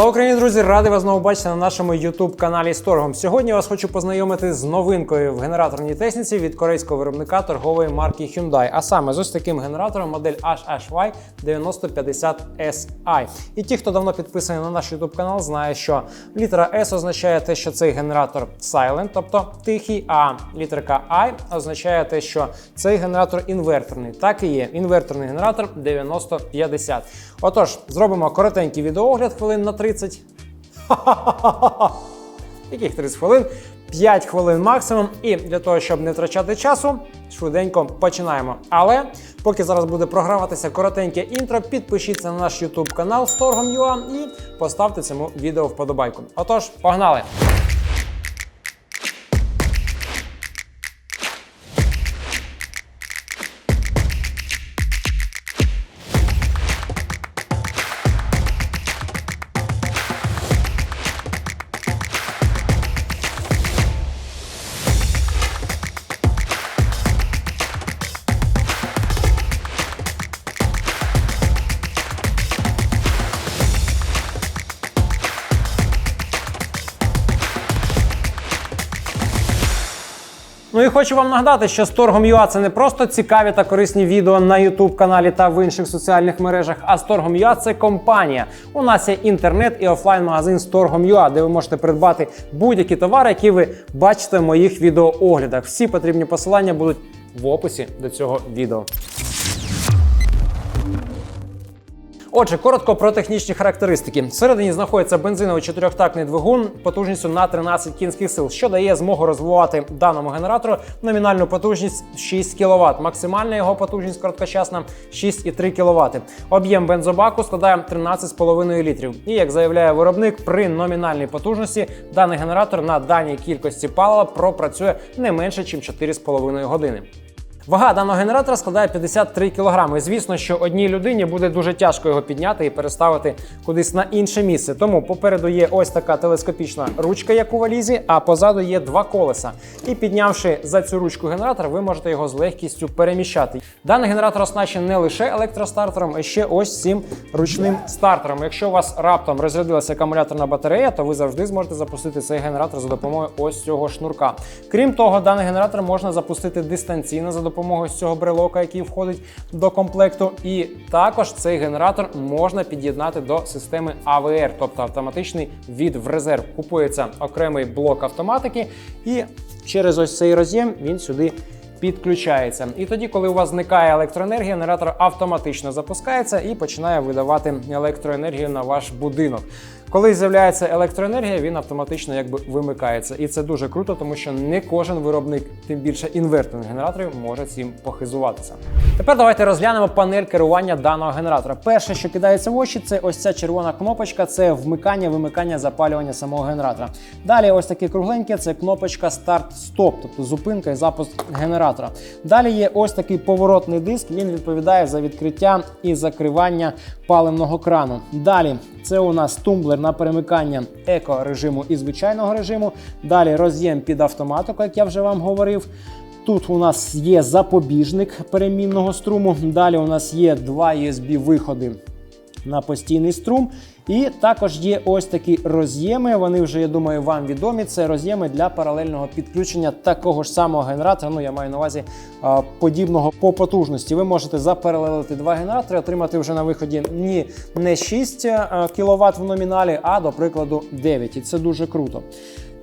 Слава Україні, друзі! Радий вас знову бачити на нашому youtube каналі з торгом. Сьогодні я вас хочу познайомити з новинкою в генераторній техніці від корейського виробника торгової марки Hyundai. А саме з ось таким генератором модель HHY 9050 SI. І ті, хто давно підписаний на наш youtube канал, знає, що літера S означає те, що цей генератор silent, тобто тихий, а літерка I означає те, що цей генератор інверторний. Так і є. Інверторний генератор 9050. Отож, зробимо коротенький відеоогляд хвилин на 30. Яких 30 хвилин? 5 хвилин максимум. І для того, щоб не втрачати часу, швиденько починаємо. Але поки зараз буде програватися коротеньке інтро, підпишіться на наш YouTube канал з торгом.ua і поставте цьому відео вподобайку. Отож, погнали! Хочу вам нагадати, що з торгом.ua це не просто цікаві та корисні відео на YouTube каналі та в інших соціальних мережах. А з торгом.ua це компанія. У нас є інтернет і офлайн-магазин з торгом.ua, де ви можете придбати будь-які товари, які ви бачите в моїх відеооглядах. Всі потрібні посилання будуть в описі до цього відео. Отже, коротко про технічні характеристики. Всередині знаходиться бензиновий чотирьохтактний двигун потужністю на 13 кінських сил, що дає змогу розвивати даному генератору номінальну потужність 6 кВт. Максимальна його потужність короткочасна 6,3 кВт. Об'єм бензобаку складає 13,5 літрів. І як заявляє виробник, при номінальній потужності даний генератор на даній кількості палива пропрацює не менше, ніж 4,5 години. Вага даного генератора складає 53 кг. І звісно, що одній людині буде дуже тяжко його підняти і переставити кудись на інше місце. Тому попереду є ось така телескопічна ручка, як у валізі, а позаду є два колеса. І піднявши за цю ручку генератор, ви можете його з легкістю переміщати. Даний генератор оснащений не лише електростартером, а ще ось цим ручним стартером. Якщо у вас раптом розрядилася акумуляторна батарея, то ви завжди зможете запустити цей генератор за допомогою ось цього шнурка. Крім того, даний генератор можна запустити дистанційно за допомогою ось цього брелока, який входить до комплекту. І також цей генератор можна під'єднати до системи AVR, тобто автоматичний від в резерв. Купується окремий блок автоматики, і через ось цей роз'єм він сюди. Підключається. І тоді, коли у вас зникає електроенергія, генератор автоматично запускається і починає видавати електроенергію на ваш будинок. Коли з'являється електроенергія, він автоматично якби вимикається. І це дуже круто, тому що не кожен виробник, тим більше інверторних генераторів, може цим похизуватися. Тепер давайте розглянемо панель керування даного генератора. Перше, що кидається в очі, це ось ця червона кнопочка, це вмикання, вимикання, запалювання самого генератора. Далі, ось таке кругленьке, це кнопочка старт-стоп, тобто зупинка і запуск генератора. Далі є ось такий поворотний диск. Він відповідає за відкриття і закривання паливного крану. Далі це у нас тумблер на перемикання еко режиму і звичайного режиму. Далі роз'єм під автоматику, як я вже вам говорив. Тут у нас є запобіжник перемінного струму. Далі у нас є два USB-виходи на постійний струм. І також є ось такі роз'єми. Вони вже, я думаю, вам відомі. Це роз'єми для паралельного підключення такого ж самого генератора. Ну, я маю на увазі подібного по потужності. Ви можете запаралелити два генератори, отримати вже на виході ні не 6 кВт в номіналі, а до прикладу 9. І це дуже круто.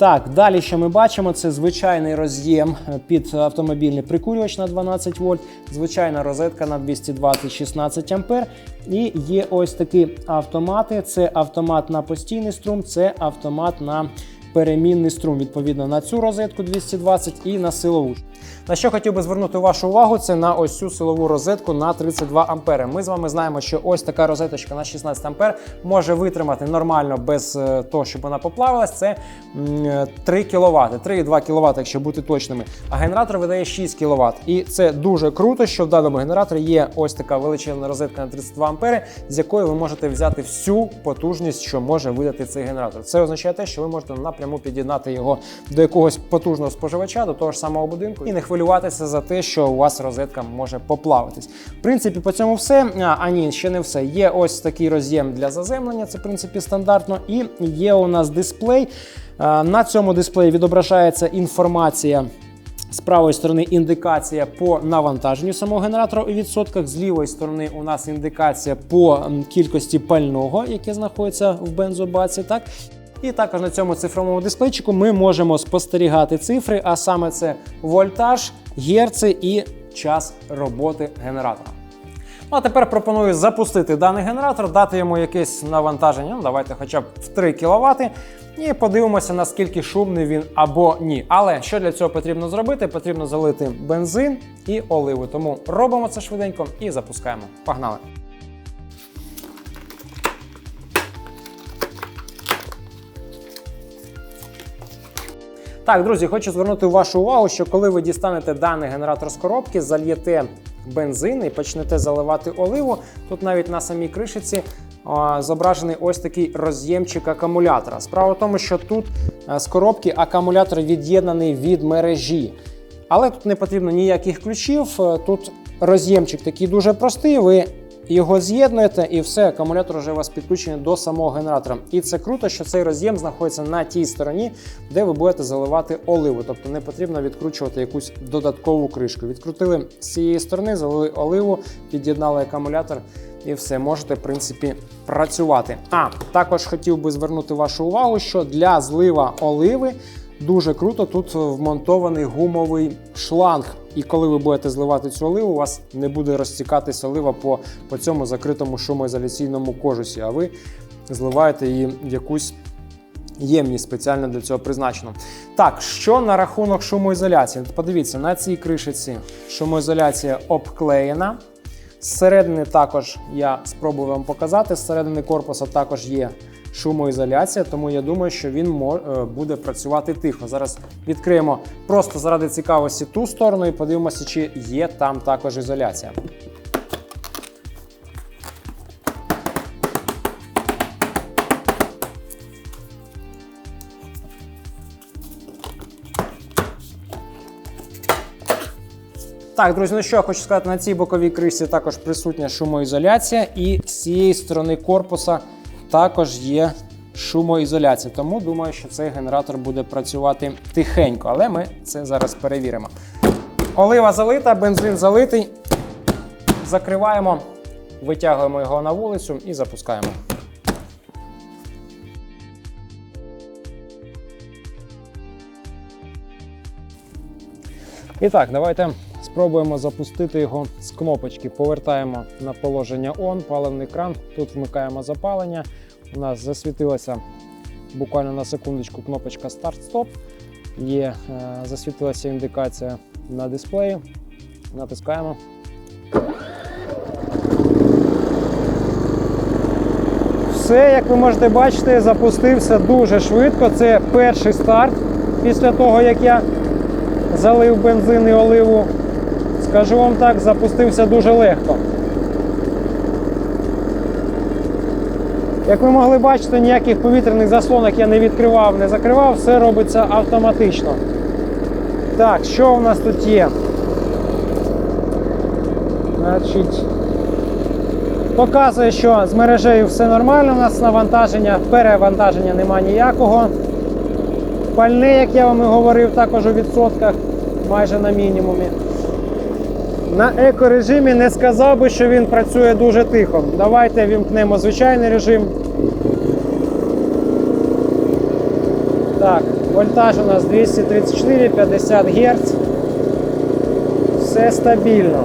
Так, далі, що ми бачимо, це звичайний роз'єм під автомобільний прикурювач на 12 вольт, звичайна розетка на 220-16 ампер. І є ось такі автомати: це автомат на постійний струм, це автомат на перемінний струм, відповідно на цю розетку 220 і на силову. На що хотів би звернути вашу увагу, це на ось цю силову розетку на 32 ампери. Ми з вами знаємо, що ось така розеточка на 16 ампер може витримати нормально без е, того, щоб вона поплавилась. Це 3 кВт, 3,2 кВт, якщо бути точними. А генератор видає 6 кВт. І це дуже круто, що в даному генераторі є ось така величезна розетка на 32 ампери, з якої ви можете взяти всю потужність, що може видати цей генератор. Це означає те, що ви можете, наприклад, напряму під'єднати його до якогось потужного споживача, до того ж самого будинку, і не хвилюватися за те, що у вас розетка може поплавитись. В принципі, по цьому все. А, а ні, ще не все. Є ось такий роз'єм для заземлення, це в принципі стандартно. І є у нас дисплей. На цьому дисплеї відображається інформація. З правої сторони індикація по навантаженню самого генератора у відсотках. З лівої сторони у нас індикація по кількості пального, яке знаходиться в бензобаці. Так? І також на цьому цифровому дисплейчику ми можемо спостерігати цифри, а саме це вольтаж, герци і час роботи генератора. Ну, а тепер пропоную запустити даний генератор, дати йому якесь навантаження, ну давайте хоча б в 3 кВт, і подивимося, наскільки шумний він або ні. Але що для цього потрібно зробити? Потрібно залити бензин і оливу. Тому робимо це швиденько і запускаємо. Погнали! Так, друзі, хочу звернути вашу увагу, що коли ви дістанете даний генератор з коробки, зальєте бензин і почнете заливати оливу, тут навіть на самій кришиці зображений ось такий роз'ємчик акумулятора. Справа в тому, що тут а, з коробки акумулятор від'єднаний від мережі. Але тут не потрібно ніяких ключів. е, Тут роз'ємчик такий дуже простий. Ви його з'єднуєте, і все, акумулятор вже у вас підключений до самого генератора. І це круто, що цей роз'єм знаходиться на тій стороні, де ви будете заливати оливу. Тобто не потрібно відкручувати якусь додаткову кришку. Відкрутили з цієї сторони, залили оливу, під'єднали акумулятор. І все, можете, в принципі, працювати. А також хотів би звернути вашу увагу, що для злива оливи дуже круто тут вмонтований гумовий шланг. І коли ви будете зливати цю оливу, у вас не буде розтікатися олива по, по цьому закритому шумоізоляційному кожусі, а ви зливаєте її в якусь ємність спеціально для цього призначено. Так, що на рахунок шумоізоляції? Подивіться, на цій кришиці шумоізоляція обклеєна. Зсередини також я спробую вам показати. Зсередини корпуса також є шумоізоляція, тому я думаю, що він е, буде працювати тихо. Зараз відкриємо просто заради цікавості ту сторону і подивимося, чи є там також ізоляція. Так, друзі, ну що я хочу сказати, на цій боковій кришці також присутня шумоізоляція, і з цієї сторони корпуса також є шумоізоляція. Тому думаю, що цей генератор буде працювати тихенько, але ми це зараз перевіримо. Олива залита, бензин залитий. Закриваємо, витягуємо його на вулицю і запускаємо. І так, давайте спробуємо запустити його з кнопочки. Повертаємо на положення ON, паливний кран. Тут вмикаємо запалення. У нас засвітилася буквально на секундочку кнопочка старт-стоп. Є, е, засвітилася індикація на дисплеї. Натискаємо. Все, як ви можете бачити, запустився дуже швидко. Це перший старт після того, як я залив бензин і оливу. Скажу вам так, запустився дуже легко. Як ви могли бачити, ніяких повітряних заслонок я не відкривав, не закривав, все робиться автоматично. Так, що у нас тут є? Значить, показує, що з мережею все нормально, у нас навантаження, перевантаження немає ніякого. Пальне, як я вам і говорив, також у відсотках майже на мінімумі. На екорежимі не сказав би, що він працює дуже тихо. Давайте вімкнемо звичайний режим. Так, вольтаж у нас 234-50 Гц. Все стабільно.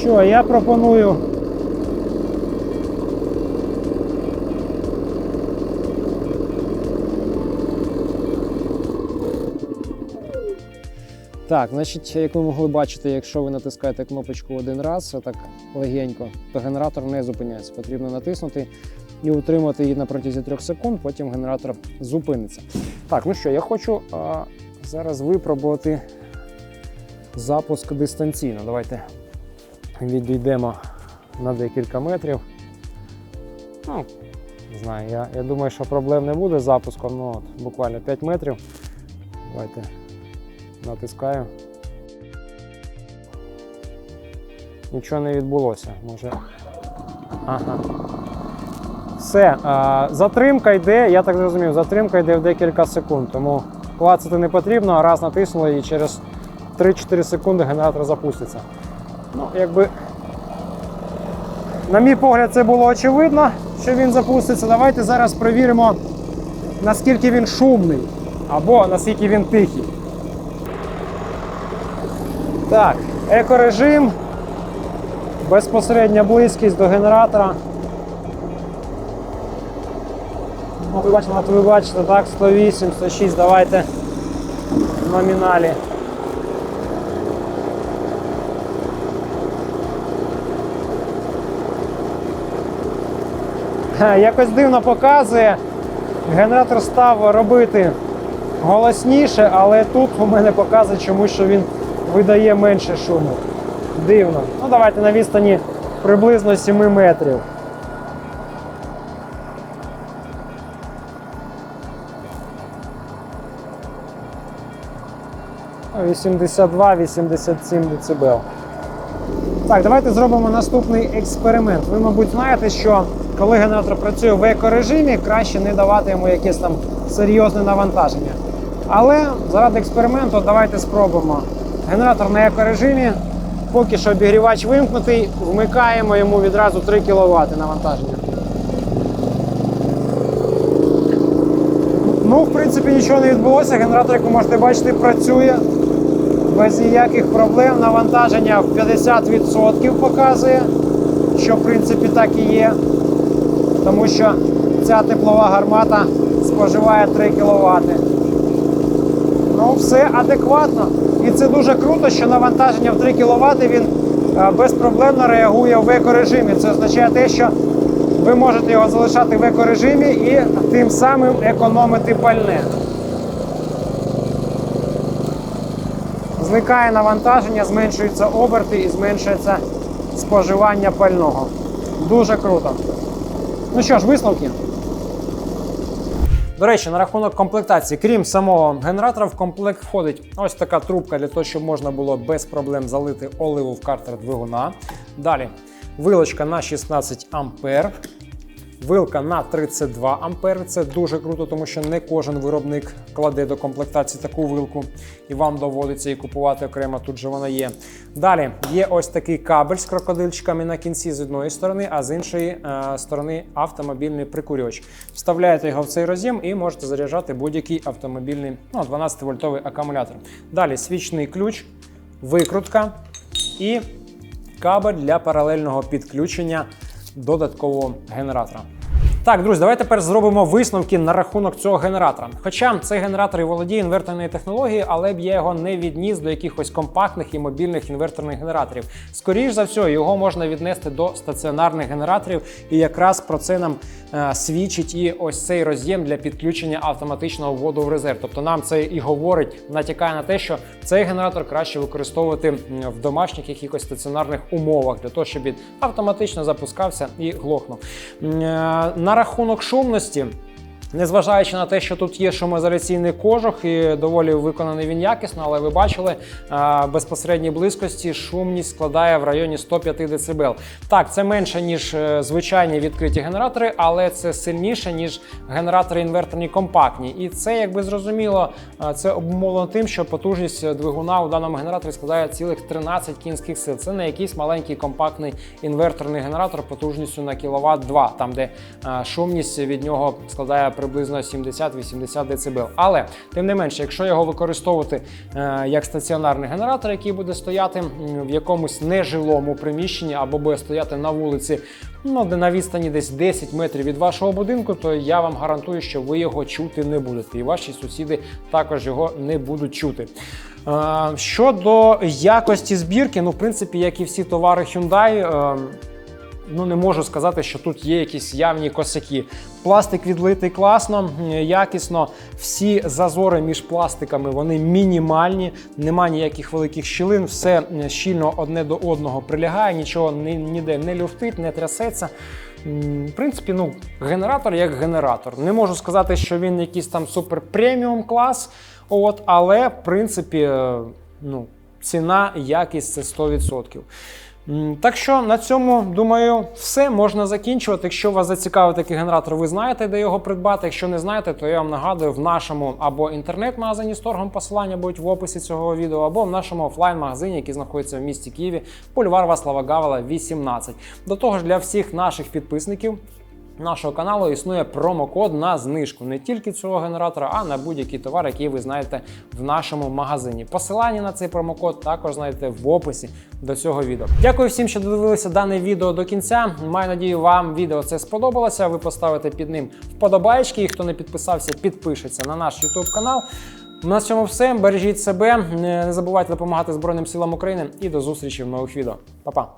Що, я пропоную Так, значить, як ви могли бачити, якщо ви натискаєте кнопочку один раз, так легенько, то генератор не зупиняється. Потрібно натиснути і утримати її на протязі 3 секунд, потім генератор зупиниться. Так, ну що, я хочу а, зараз випробувати запуск дистанційно. Давайте відійдемо на декілька метрів. Ну, не знаю, я, я думаю, що проблем не буде з запуском, ну от, буквально 5 метрів. Давайте натискаю. Нічого не відбулося. Може. Ага. Все. Затримка йде, я так зрозумів, затримка йде в декілька секунд, тому клацати не потрібно, раз натиснули і через 3-4 секунди генератор запуститься. Ну, якби. На мій погляд, це було очевидно, що він запуститься. Давайте зараз перевіримо, наскільки він шумний або наскільки він тихий. Так, екорежим, безпосередня близькість до генератора. Ну, ви бачите, от ви бачите, так, 108, 106, давайте в номіналі. Якось дивно показує. Генератор став робити голосніше, але тут у мене показує чомусь, що він видає менше шуму. Дивно. Ну давайте на відстані приблизно 7 метрів. Ну, 82-87 дБ. Так, давайте зробимо наступний експеримент. Ви, мабуть, знаєте, що коли генератор працює в екорежимі, краще не давати йому якесь там серйозне навантаження. Але заради експерименту давайте спробуємо. Генератор на екорежимі, поки що обігрівач вимкнутий, вмикаємо йому відразу 3 кВт навантаження. Ну, в принципі, нічого не відбулося. Генератор, як ви можете бачити, працює без ніяких проблем. Навантаження в 50% показує, що в принципі так і є. Тому що ця теплова гармата споживає 3 кВт. Ну, все адекватно. І це дуже круто, що навантаження в 3 кВт він е, безпроблемно реагує в екорежимі. Це означає те, що ви можете його залишати в екорежимі і тим самим економити пальне. Зникає навантаження, зменшуються оберти і зменшується споживання пального. Дуже круто. Ну що ж, висновки. До речі, на рахунок комплектації, крім самого генератора, в комплект входить ось така трубка для того, щоб можна було без проблем залити оливу в картер двигуна. Далі вилочка на 16 ампер. Вилка на 32 ампери. Це дуже круто, тому що не кожен виробник кладе до комплектації таку вилку, і вам доводиться її купувати окремо. Тут же вона є. Далі є ось такий кабель з крокодильчиками на кінці з одної сторони, а з іншої е, сторони автомобільний прикурювач. Вставляєте його в цей роз'єм і можете заряджати будь-який автомобільний ну, 12-вольтовий акумулятор. Далі свічний ключ, викрутка і кабель для паралельного підключення додаткового генератора. Так, друзі, давайте тепер зробимо висновки на рахунок цього генератора. Хоча цей генератор і володіє інверторною технологією, але б я його не відніс до якихось компактних і мобільних інверторних генераторів. Скоріше за все, його можна віднести до стаціонарних генераторів, і якраз про це нам е, свідчить і ось цей роз'єм для підключення автоматичного вводу в резерв. Тобто нам це і говорить, натякає на те, що цей генератор краще використовувати в домашніх якихось стаціонарних умовах для того, щоб він автоматично запускався і глохнув. Е, На рахунок шумності. Незважаючи на те, що тут є шумоізоляційний кожух і доволі виконаний він якісно, але ви бачили безпосередній близькості шумність складає в районі 105 дБ. Так, це менше ніж е, звичайні відкриті генератори, але це сильніше ніж генератори інверторні компактні. І це якби зрозуміло, це обумовлено тим, що потужність двигуна у даному генераторі складає цілих 13 кінських сил. Це не якийсь маленький компактний інверторний генератор потужністю на кіловат 2, там де шумність від нього складає приблизно 70-80 дБ. Але тим не менше, якщо його використовувати е, як стаціонарний генератор, який буде стояти в якомусь нежилому приміщенні або буде стояти на вулиці, ну де на відстані десь 10 метрів від вашого будинку, то я вам гарантую, що ви його чути не будете, і ваші сусіди також його не будуть чути. Е, Щодо якості збірки, ну в принципі, як і всі товари Hyundai. Ну не можу сказати, що тут є якісь явні косяки. Пластик відлитий класно, якісно. Всі зазори між пластиками вони мінімальні, нема ніяких великих щілин, все щільно одне до одного прилягає, нічого ні- ніде не люфтить, не трясеться. В принципі, ну, генератор як генератор. Не можу сказати, що він якийсь там супер преміум клас, от, але в принципі, е, ну, ціна, якість це 100%. Так що на цьому, думаю, все можна закінчувати. Якщо вас зацікавив такий генератор, ви знаєте, де його придбати. Якщо не знаєте, то я вам нагадую в нашому або інтернет-магазині з торгом посилання будуть в описі цього відео, або в нашому офлайн-магазині, який знаходиться в місті Києві, бульвар Васлава Гавела, 18. До того ж, для всіх наших підписників. Нашого каналу існує промокод на знижку не тільки цього генератора, а на будь-який товар, який ви знаєте в нашому магазині. Посилання на цей промокод також знайдете в описі до цього відео. Дякую всім, що додивилися дане відео до кінця. Маю надію, вам відео це сподобалося. Ви поставите під ним вподобайки. І хто не підписався, підпишеться на наш YouTube канал. На цьому все. Бережіть себе, не забувайте допомагати Збройним силам України і до зустрічі в нових відео. Па-па!